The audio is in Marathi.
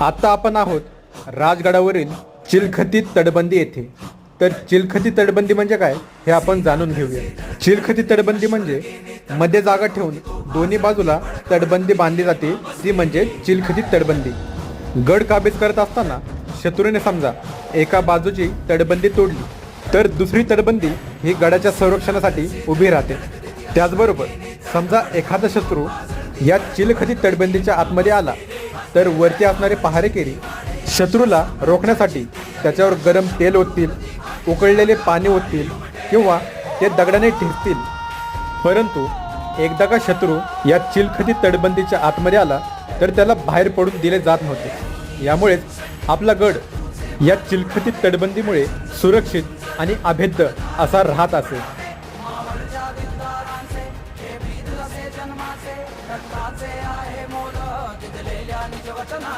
आता आपण आहोत राजगडावरील चिलखती तटबंदी येथे. तर चिलखती तटबंदी म्हणजे काय हे आपण जाणून घेऊया. चिलखती तटबंदी म्हणजे मध्ये जागा ठेवून दोन्ही बाजूला तटबंदी बांधली जाते. ती म्हणजे चिलखती तटबंदी. गड काबीज करत असताना शत्रूने समजा एका बाजूची तटबंदी तोडली तर दुसरी तटबंदी ही गडाच्या संरक्षणासाठी उभी राहते. त्याचबरोबर समजा एखादा शत्रू या चिलखती तटबंदीच्या आतमध्ये आला तर वरती असणारे पहारेकरी शत्रूला रोखण्यासाठी त्याच्यावर गरम तेल ओततील उकळलेले पाणी ओततील किंवा ते दगडाने ठिरतील परंतु एकदा का शत्रू या चिलखती तटबंदीच्या आतमध्ये आला तर त्याला बाहेर पडून दिले जात नव्हते. यामुळेच आपला गड या चिलखती तटबंदीमुळे सुरक्षित आणि अभेद्य असा राहत असे. आहे Thomas.